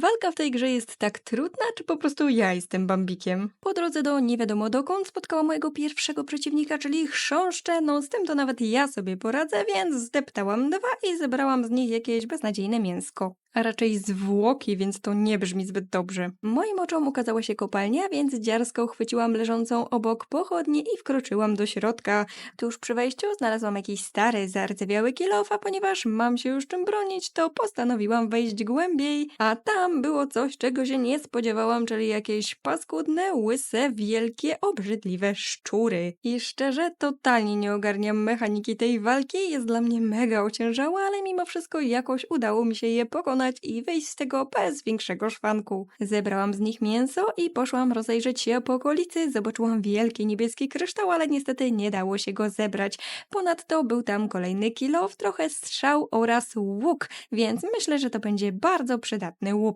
Walka w tej grze jest tak trudna, czy po prostu ja jestem bambikiem? Po drodze do nie wiadomo dokąd spotkałam mojego pierwszego przeciwnika, czyli chrząszcze. No z tym to nawet ja sobie poradzę, więc zdeptałam dwa i zebrałam z nich jakieś beznadziejne mięsko. A raczej zwłoki, więc to nie brzmi zbyt dobrze. Moim oczom ukazała się kopalnia, więc dziarsko chwyciłam leżącą obok pochodnię i wkroczyłam do środka. Tuż przy wejściu znalazłam jakiś stary, zardzewiały kilof, a ponieważ mam się już czym bronić, to postanowiłam wejść głębiej, a tam było coś, czego się nie spodziewałam, czyli jakieś paskudne, łyse, wielkie, obrzydliwe szczury. I szczerze, totalnie nie ogarniam mechaniki tej walki, jest dla mnie mega ociężała, ale mimo wszystko jakoś udało mi się je pokonać i wyjść z tego bez większego szwanku. Zebrałam z nich mięso i poszłam rozejrzeć się po okolicy, zobaczyłam wielki niebieski kryształ, ale niestety nie dało się go zebrać. Ponadto był tam kolejny kilof, trochę strzał oraz łuk, więc myślę, że to będzie bardzo przydatny łup.